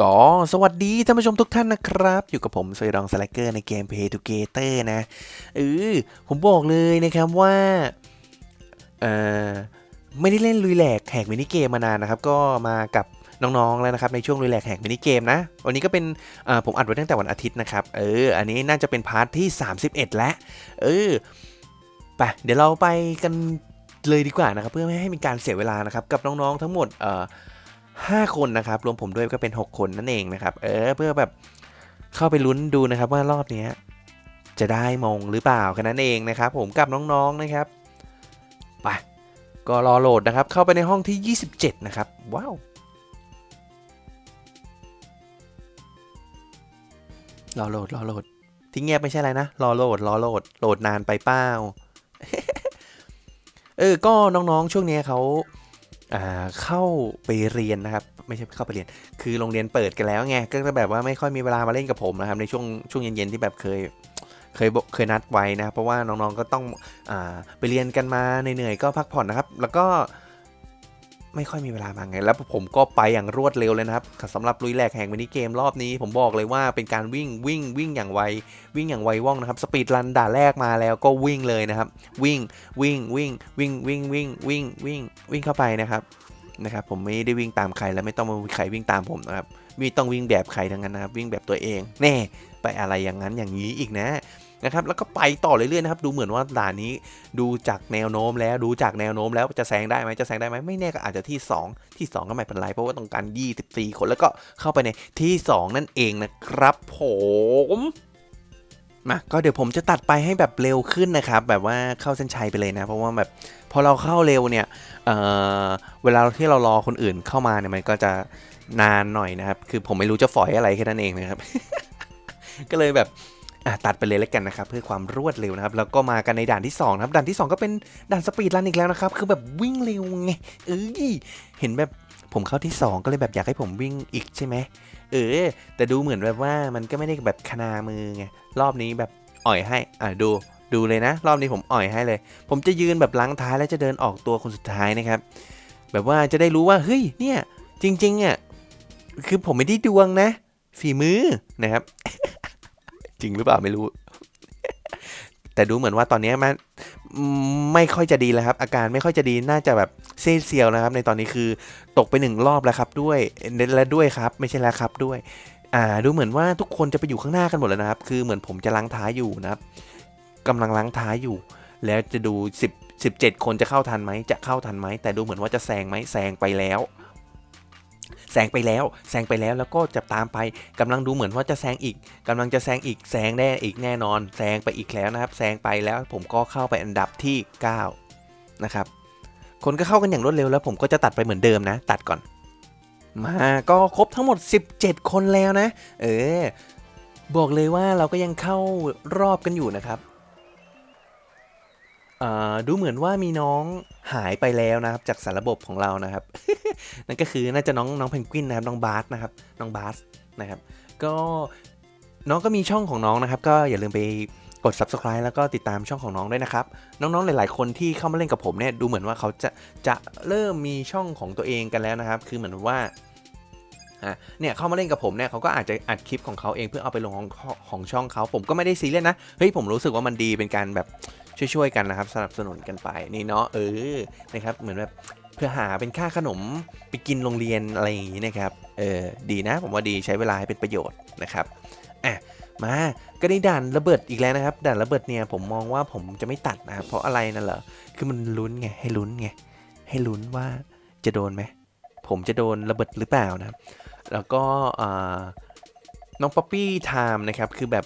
ก็สวัสดีท่านผู้ชมทุกท่านนะครับ อยู่กับผมสวยรองสไลเกอร์ในเกม Pay to Gator นะเออผมบอกเลยนะครับว่าเออไม่ได้เล่นลุยแหลกแหกมินิเกมมานานนะครับ ก็มากับน้องๆแล้วนะครับในช่วงลุยแหลกแหกมินิเกมนะ วันนี้ก็เป็นอ่าผมอัดไว้ตั้งแต่วันอาทิตย์นะครับ เออ อันนี้น่าจะเป็นพาร์ทที่ 31 แล้ว เออไปเดี๋ยวเราไปกันเลยดีกว่านะครับ เพื่อไม่ให้มีการเสียเวลานะครับ กับน้องๆทั้งหมดเอ่อ ห้าคนนะครับ รวมผมด้วยก็เป็น 6 คนนั่นเองนะครับ เออ เพื่อแบบเข้าไปลุ้นดูนะครับว่ารอบนี้จะได้มงหรือเปล่าแค่นั้นเองนะครับ ผมกับน้องๆนะครับไปก็รอโหลดนะครับ เข้าไปในห้องที่ 27 นะครับ ว้าวรอโหลดรอโหลดที่เงียบไม่ใช่อะไรนะ รอโหลดรอโหลดโหลดนานไปเปล่าเออ ก็น้องๆ ช่วงนี้เขา เข้าไปเรียนนะครับ ไม่ใช่เข้าไปเรียน คือโรงเรียนเปิดกันแล้วไงก็จะแบบว่าไม่ค่อยมีเวลามาเล่นกับผมนะครับในช่วงช่วงเย็นๆที่แบบเคยเคยเคยนัดไว้นะครับเพราะว่าน้องๆก็ต้องอ่าไปเรียนกันมาเหนื่อยๆก็พักผ่อนนะครับ แล้วก็ ไม่ค่อยมีเวลามาไง แล้วผมก็ไปอย่างรวดเร็วเลยนะครับสำหรับลุยแหลกแห่งวินิเกมรอบนี้ ผมบอกเลยว่าเป็นการวิ่งวิ่งวิ่งอย่างไววิ่งอย่างไวว่องนะครับสปีดรันด่าแรกมาแล้วก็วิ่งเลยนะครับ วิ่งวิ่งวิ่งวิ่งวิ่งวิ่งวิ่งวิ่งวิ่งเข้าไปนะครับ นะครับผมไม่ได้วิ่งตามใครและไม่ต้องมาใครวิ่งตามผมนะครับไม่ต้องวิ่งแบบใครทั้งนั้นนะครับวิ่งแบบตัวเองแน่ไปอะไรอย่างนั้นอย่างนี้อีกนะนะครับแล้วก็ไปต่อเรื่อยๆนะครับดูเหมือนว่าด่านนี้ดูจากแนวโน้มแล้วดูจากแนวโน้มแล้วจะแซงได้ไหมจะแซงได้ไหมไม่แน่ก็อาจจะที่ 2 ที่ 2 ก็ไม่เป็นไรเพราะว่าต้องการ 24 คนแล้วก็เข้าไปในที่ 2 นั่นเองนะครับผม มาก็เดี๋ยวผมจะตัดไปให้แบบเร็วขึ้นนะครับ แบบว่าเข้าเส้นชัยไปเลยนะ เพราะว่าแบบพอเราเข้าเร็วเนี่ยเเวลาที่เรารอคนอื่นเข้ามาเนี่ยมันก็จะนานหน่อยนะครับ คือผมไม่รู้จะฝอยอะไรแค่นั้นเองนะครับ ก็เลยแบบตัดไปเลยแล้วกันนะครับ เพื่อความรวดเร็วนะครับ แล้วก็มากันในด่านที่2นะครับด่านที่ 2 ก็เป็นด่านสปีดรันอีกแล้วนะครับ คือแบบวิ่งเร็วไงเอ้ยเห็นแบบผมเข้าที่ 2 ก็เลยแบบอยากให้ผมวิ่งอีกใช่ไหม เออ แต่ดูเหมือนแบบว่ามันก็ไม่ได้แบบคนามือไง รอบนี้แบบอ่อยให้ อะดูดูเลยนะ รอบนี้ผมอ่อยให้เลย ผมจะยืนแบบล้างท้ายแล้วจะเดินออกตัวคนสุดท้ายนะครับ แบบว่าจะได้รู้ว่าเฮ้ยเนี่ย จริงๆอะคือผมไม่ได้ดวงนะ ฝีมือนะครับ จริงหรือเปล่าไม่รู้ แต่ดูเหมือนว่าตอนนี้มันไม่ค่อยจะดีแล้วครับ อาการไม่ค่อยจะดีน่าจะแบบเซเซียวนะครับ ในตอนนี้คือตกไปหนึ่งรอบแล้วครับด้วยและด้วยครับ ไม่ใช่แล้วครับด้วย อ่าดูเหมือนว่าทุกคนจะไปอยู่ข้างหน้ากันหมดแล้วนะครับ คือเหมือนผมจะล้างท้ายอยู่นะครับกำลังล้างท้ายอยู่ แล้วจะดู 10 17 คนจะเข้าทันไหมจะเข้าทันไหมแต่ดูเหมือนว่าจะแซงไหมแซงไปแล้ว แซงไปแล้วแซงไปแล้วแล้วก็จะตามไปกำลังดูเหมือนว่าจะแซงอีกกำลังจะแซงอีกแซงได้อีกแน่นอนแซงไปอีกแล้วนะครับแซงไปแล้วผมก็เข้าไปอันดับที่ 9 นะครับ คนก็เข้ากันอย่างรวดเร็วแล้วผมก็จะตัดไปเหมือนเดิมนะ ตัดก่อน มาก็ครบทั้งหมด 17 คนแล้วนะ เออบอกเลยว่าเราก็ยังเข้ารอบกันอยู่นะครับ ดูเหมือนว่ามีน้องหายไปแล้วนะครับจากสารระบบของเรานะครับ นั่นก็คือน่าจะน้องน้องเพนกวินนะครับน้องบาสนะครับน้องบาสนะครับก็น้องก็มีช่องของน้องนะครับ ก็อย่าลืมไปกด subscribe แล้วก็ติดตามช่องของน้องด้วยนะครับ น้องๆ หลาย ๆ คนที่เข้ามาเล่นกับผมเนี่ยดูเหมือนว่าเขาจะจะเริ่มมีช่องของตัวเองกันแล้วนะครับ คือเหมือนว่าเนี่ยเข้ามาเล่นกับผมเนี่ยเขาก็อาจจะอัดคลิปของเขาเองเพื่อเอาไปลงของของช่องเขาผมก็ไม่ได้ซีเรียสนะเฮ้ยผมรู้สึกว่ามันดีเป็นการแบบ ช่วยๆกันนะครับ สนับสนุนกันไปนี่เนาะเออนะครับเหมือนแบบเพื่อหาเป็นค่าขนมไปกินโรงเรียนอะไรอย่างนี้นะครับเออดีนะผมว่าดีใช้เวลาให้เป็นประโยชน์นะครับอะมาก็ได้ด่านระเบิดอีกแล้วนะครับด่านระเบิดเนี่ยผมมองว่าผมจะไม่ตัดนะครับเพราะอะไรนั่นเหรอคือมันลุ้นไงให้ลุ้นไงให้ลุ้นว่าจะโดนไหมผมจะโดนระเบิดหรือเปล่านะครับแล้วก็อ่าน้องป๊อปปี้ไทม์นะครับคือแบบ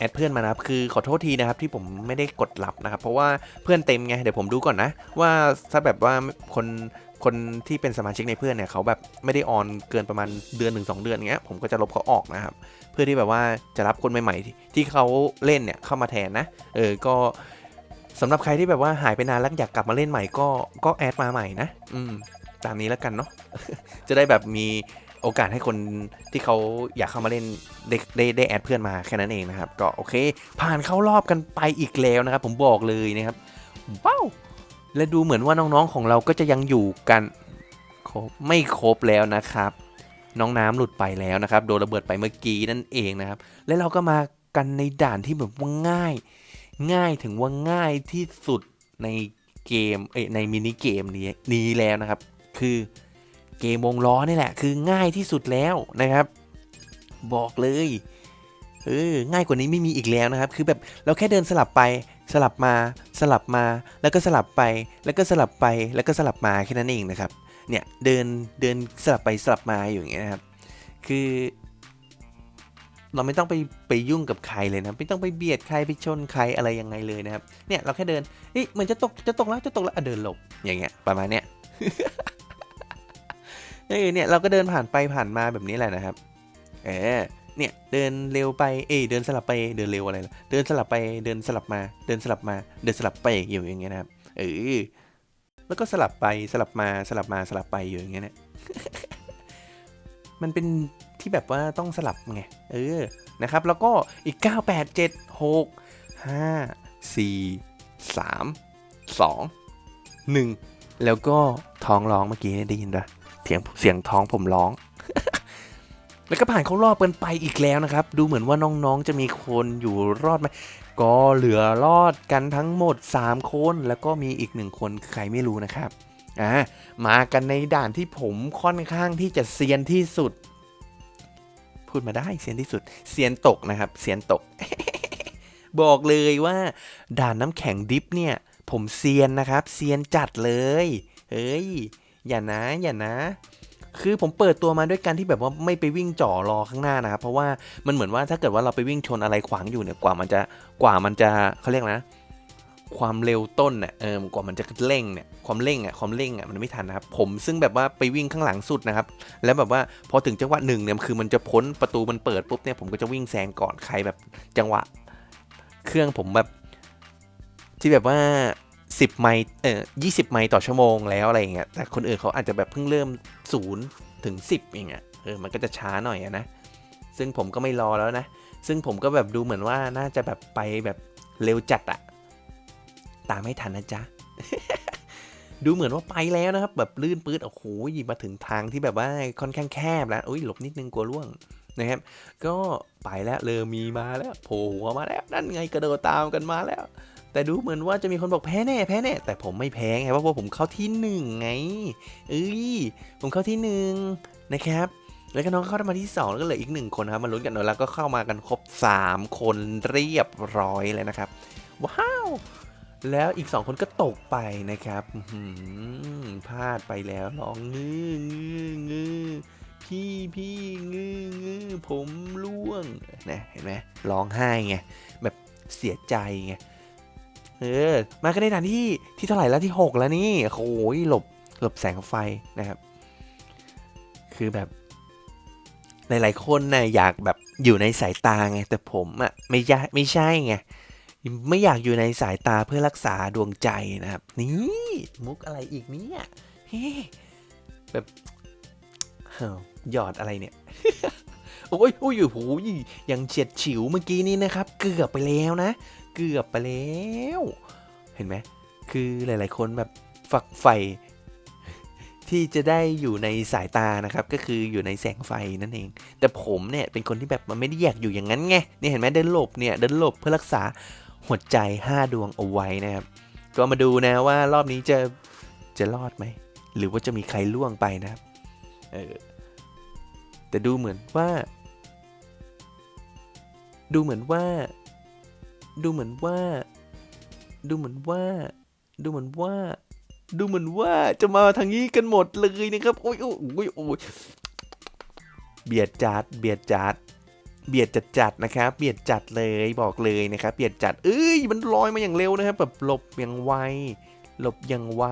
แอดเพื่อนมานะครับคือขอโทษทีนะครับที่ผมไม่ได้กดรับนะครับเพราะว่าเพื่อนเต็มไงเดี๋ยวผมดูก่อนนะ ว่าถ้าแบบว่าคนคนที่เป็นสมาชิกในเพื่อนเนี่ยเขาแบบไม่ได้ออนเกินประมาณเดือนหนึ่งสองเดือนเงี้ยผมก็จะลบเขาออกนะครับ เพื่อที่แบบว่าจะรับคนใหม่ๆที่ที่เขาเล่นเนี่ยเข้ามาแทนนะเออก็สำหรับใครที่แบบว่าหายไปนานแล้วอยากกลับมาเล่นใหม่ก็ก็แอดมาใหม่นะ อืมตามนี้แล้วกันเนาะจะได้แบบมี โอกาสให้คนที่เขาอยากเข้ามาเล่นได้ได้ได้แอดเพื่อนมาแค่นั้นเองนะครับ ก็โอเค ผ่านเข้ารอบกันไปอีกแล้วนะครับ ผมบอกเลยนะครับว้าวและดูเหมือนว่าน้องๆของเราก็จะยังอยู่กันครบไม่ครบแล้วนะครับ น้องน้ำหลุดไปแล้วนะครับ โดนระเบิดไปเมื่อกี้นั่นเองนะครับ แล้วเราก็มากันในด่านที่แบบว่าง่าย ง่ายถึงว่าง่ายที่สุดในเกมเอ้ในมินิเกมนี้นี้แล้วนะครับ คือ เกมวงล้อนี่แหละ คือง่ายที่สุดแล้วนะครับ บอกเลยเออง่ายกว่านี้ไม่มีอีกแล้วนะครับ คือแบบเราแค่เดินสลับไปสลับมาสลับมาแล้วก็สลับไปแล้วก็สลับไปแล้วก็สลับมาแค่นั้นเองนะครับเนี่ยเดินเดินสลับไปสลับมาอยู่อย่างเงี้ยนะครับ คือ เราไม่ต้องไปไปยุ่งกับใครเลยนะไม่ต้องไปเบียดใครไปชนใครอะไรยังไงเลยนะครับเนี่ยเราแค่เดินเฮ้ยเหมือนจะตกจะตกแล้วจะตกแล้วเดินหลบอย่างเงี้ยประมาณเนี้ย เออเนี่ยเราก็เดินผ่านไปผ่านมาแบบนี้แหละนะครับเออเนี่ยเดินเร็วไปเอ้ยเดินสลับไปเดินเร็วอะไรล่ะเดินสลับไปเดินสลับมา เดินสลับมา เดินสลับไปอยู่อย่างเงี้ยนะครับเออแล้วก็สลับไปสลับมาสลับมาสลับไปอยู่อย่างเงี้ยเนี่ยมันเป็นที่แบบว่าต้องสลับไงเออนะครับแล้วก็อีก 9 8 7 6 5 4 3 2 1 แล้วก็ท้องร้องเมื่อกี้ได้ยินปะ เสียงเสียงท้องผมร้อง แล้วก็ผ่านเข้ารอบกันไปอีกแล้วนะครับ ดูเหมือนว่าน้องๆจะมีคนอยู่รอดไหมก็เหลือรอดกันทั้งหมด 3 คน แล้วก็มีอีกหนึ่งคนใครไม่รู้นะครับอ่ามากันในด่านที่ผมค่อนข้างที่จะเซียนที่สุด พูดมาได้เซียนที่สุดเซียนตกนะครับเซียนตก บอกเลยว่า ด่านน้ำแข็งดิฟเนี่ย ผมเซียนนะครับเซียนจัดเลย เฮ้ย อย่านะอย่านะ คือผมเปิดตัวมาด้วยกันที่แบบว่าไม่ไปวิ่งจ่อรอข้างหน้านะครับเพราะว่ามันเหมือนว่าถ้าเกิดว่าเราไปวิ่งชนอะไรขวางอยู่เนี่ยกว่ามันจะกว่ามันจะเขาเรียกนะความเร็วต้นเนี่ยเออกว่ามันจะเร่งเนี่ยความเร่งอะความเร่งอะมันไม่ทันนะครับผมซึ่งแบบว่าไปวิ่งข้างหลังสุดนะครับ แล้วแบบว่าพอถึงจังหวะหนึ่งเนี่ยคือมันจะพ้นประตูมันเปิดปุ๊บเนี่ยผมก็จะวิ่งแซงก่อนใครแบบจังหวะ เครื่องผมแบบที่แบบว่า 10 ไมล์เอ่อ20 ไมล์ต่อชั่วโมงแล้วอะไรเงี้ย แต่คนอื่นเขาอาจจะแบบเพิ่งเริ่ม0ถึง10อย่างเงี้ย เออ มันก็จะช้าหน่อยอะนะ ซึ่งผมก็ไม่รอแล้วนะ ซึ่งผมก็แบบดูเหมือนว่าน่าจะแบบไปแบบเร็วจัดอะตามไม่ทันนะจ๊ะ ดูเหมือนว่าไปแล้วนะครับ แบบลื่นปื๊ด โอ้โหมาถึงทางที่แบบว่าค่อนข้างแคบแล้วอุ้ยหลบนิดนึงกลัวล่วงนะครับ ก็ไปแล้วเริ่มมีมาแล้วโผล่หัวมาแล้ว นั่นไงกระโดดตามกันมาแล้ว แต่ดูเหมือนว่าจะมีคนบอกแพ้แน่แพ้แน่แต่ผมไม่แพ้ไงเพราะว่าผมเข้าที่หนึ่งไงเอ้ยผมเข้าที่หนึ่งนะครับแล้วก็น้องเข้ามาที่ 2 แล้วก็เหลืออีกหนึ่งคนครับมาลุ้นกันหน่อยแล้วก็เข้ามากันครบ 3 คนเรียบร้อยเลยนะครับ ว้าว แล้วอีก 2 คนก็ตกไปนะครับพลาดไปแล้วร้องงื้องื้องื้อพี่พี่งื้องื้อผมร่วงนะเห็นไหมร้องไห้ไงแบบเสียใจไง เออ มากันในด่านที่ที่เท่าไหร่แล้วที่ 6 แล้วนี่โอ้ยหลบหลบแสงไฟนะครับ คือแบบ หลายๆคนนะ่ะอยากแบบอยู่ในสายตาไง แต่ผมอะ่ะไม่ใช่ไม่ใช่ไงไม่อยากอยู่ในสายตาเพื่อรักษาดวงใจนะครับ นี่มุกอะไรอีกเนี่ยเฮ้แบบหยอดอะไรเนี่ย โอ้ยโอ้ยโอ้โหยังเฉียดฉิวเมื่อกี้นี้นะครับ เกือบไปแล้วนะ เกือบไปแล้ว เห็นไหมคือหลาย ๆ คนแบบฝักใฝ่ที่จะได้อยู่ในสายตานะครับ ก็คืออยู่ในแสงไฟนั่นเอง แต่ผมเนี่ยเป็นคนที่แบบมันไม่ได้อยากอยู่อย่างนั้นไงนี่เห็นไหมเดินหลบเนี่ยเดินหลบเพื่อรักษาหัวใจ 5 ดวงเอาไว้นะครับ ก็มาดูนะว่ารอบนี้จะจะรอดไหม หรือว่าจะมีใครล่วงไปนะครับเออแต่ดูเหมือนว่า ดูเหมือนว่า ดูเหมือนว่า ดูเหมือนว่า ดูเหมือนว่า ดูเหมือนว่าจะมาทางนี้กันหมดเลยนะครับโอ้ยโอ้ยโอ้ยโอ้ยเบียดจัด เบียดจัด เบียดจัดจัดนะครับ เบียดจัดเลยบอกเลยนะครับ เบียดจัด เอ้ยมันลอยมาอย่างเร็วนะครับ แบบหลบอย่างไว หลบอย่างไว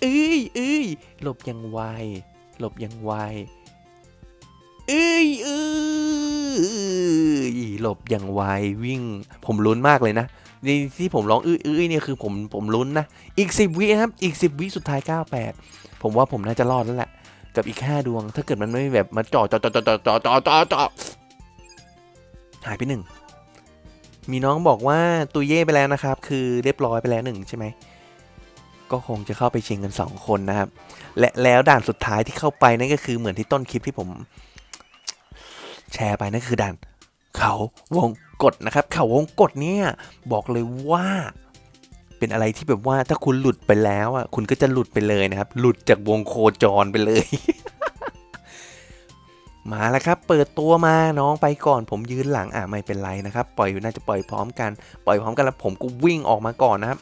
เอ้ยเอ้ยหลบอย่างไว หลบอย่างไว เอ้ยเอ้ย หลบอย่างไววิ่ง ผมลุ้นมากเลยนะนี่ที่ผมร้องอื้ออื้อเนี่ยคือผมผมลุ้นนะ อีก 10 วินะครับ อีก 10 วิสุดท้าย 98 ผมว่าผมน่าจะรอดแล้วแหละ กับอีก 5 ดวง ถ้าเกิดมันไม่แบบมาจ่อจ่อจ่อจ่อจ่อจ่อจ่อจ่อจอหายไปหนึ่ง มีน้องบอกว่าตุยเย่ไปแล้วนะครับ คือเรียบร้อยไปแล้วหนึ่งใช่ไหม ก็คงจะเข้าไปชิงกัน 2 คนนะครับ และแล้วด่านสุดท้ายที่เข้าไปนั่นก็คือเหมือนที่ต้นคลิปที่ผม แชร์ไปนั่นคือด่าน เขาวงกฎนะครับ เขาวงกฎเนี่ยบอกเลยว่าเป็นอะไรที่แบบว่าถ้าคุณหลุดไปแล้วอะคุณก็จะหลุดไปเลยนะครับ หลุดจากวงโคจรไปเลย มาแล้วครับ เปิดตัวมาน้องไปก่อน ผมยืนหลังอะไม่เป็นไรนะครับ ปล่อยน่าจะปล่อยพร้อมกัน ปล่อยพร้อมกันแล้วผมก็วิ่งออกมาก่อนนะครับ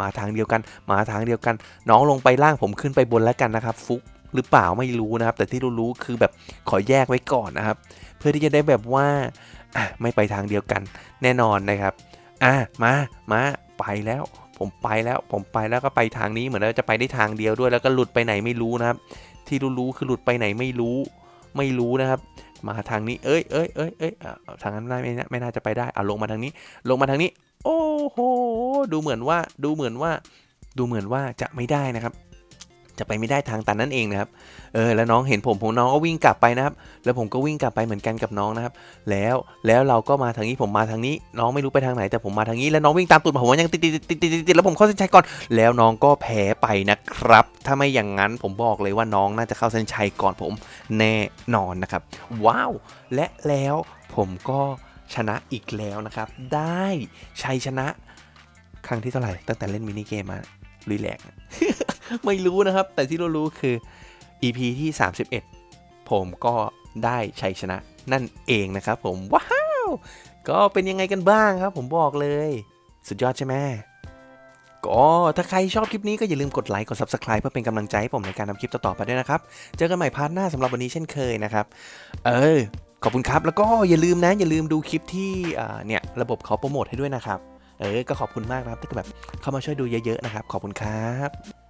มาทางเดียวกัน มาทางเดียวกัน น้องลงไปล่างผมขึ้นไปบนแล้วกันนะครับฟุกหรือเปล่าไม่รู้นะครับ แต่ที่รู้ๆคือแบบขอแยกไว้ก่อนนะครับ เพื่อที่จะได้แบบว่า อะไม่ไปทางเดียวกันแน่นอนนะครับอะมามาไปแล้ว ผมไปแล้วผมไปแล้วก็ไปทางนี้เหมือนเราจะไปได้ทางเดียวด้วยแล้วก็หลุดไปไหนไม่รู้นะครับ ที่รู้ๆคือหลุดไปไหนไม่รู้ไม่รู้นะครับ มาทางนี้เอ้ยเอ้ยเอ้ยเอ้ยทางนั้นไม่ไม่น่าไม่น่าจะไปได้อะลงมาทางนี้ ลงมาทางนี้ โอ้โหดูเหมือนว่าดูเหมือนว่า ดูเหมือนว่าจะไม่ได้นะครับ จะไปไม่ได้ทางตันนั่นเองนะครับ เออแล้วน้องเห็นผมผมน้องก็วิ่งกลับไปนะครับ แล้วผมก็วิ่งกลับไปเหมือนกันกับน้องนะครับ แล้วแล้วเราก็มาทางนี้ผมมาทางนี้ น้องไม่รู้ไปทางไหนแต่ผมมาทางนี้ แล้วน้องวิ่งตามตูดมาผมยังติดติดติดติดติดติดแล้วผมเข้าเส้นชัยก่อน แล้วน้องก็แพ้ไปนะครับ ถ้าไม่อย่างนั้นผมบอกเลยว่าน้องน่าจะเข้าเส้นชัยก่อนผมแน่นอนนะครับ ว้าว และแล้วผมก็ชนะอีกแล้วนะครับ ได้ชัยชนะ ครั้งที่เท่าไหร่ตั้งแต่เล่นมินิเกมมารีแลก ไม่รู้นะครับ แต่ที่เรารู้คือ EP ที่ 31 ผมก็ได้ชัยชนะนั่นเองนะครับผม ว้าว ก็เป็นยังไงกันบ้างครับ ผมบอกเลย สุดยอดใช่ไหมก็ถ้าใครชอบคลิปนี้ก็อย่าลืมกดไลค์กด Subscribe เพื่อเป็นกำลังใจให้ผมในการทำคลิปต่อๆไปด้วยนะครับ เจอกันใหม่พาร์ทหน้าสำหรับวันนี้เช่นเคยนะครับ เออ ขอบคุณครับ แล้วก็อย่าลืมนะ อย่าลืมดูคลิปที่เนี่ยระบบเขาโปรโมทให้ด้วยนะครับ เออ ก็ขอบคุณมากนะครับที่แบบเข้ามาช่วยดูเยอะๆนะครับ ขอบคุณครับ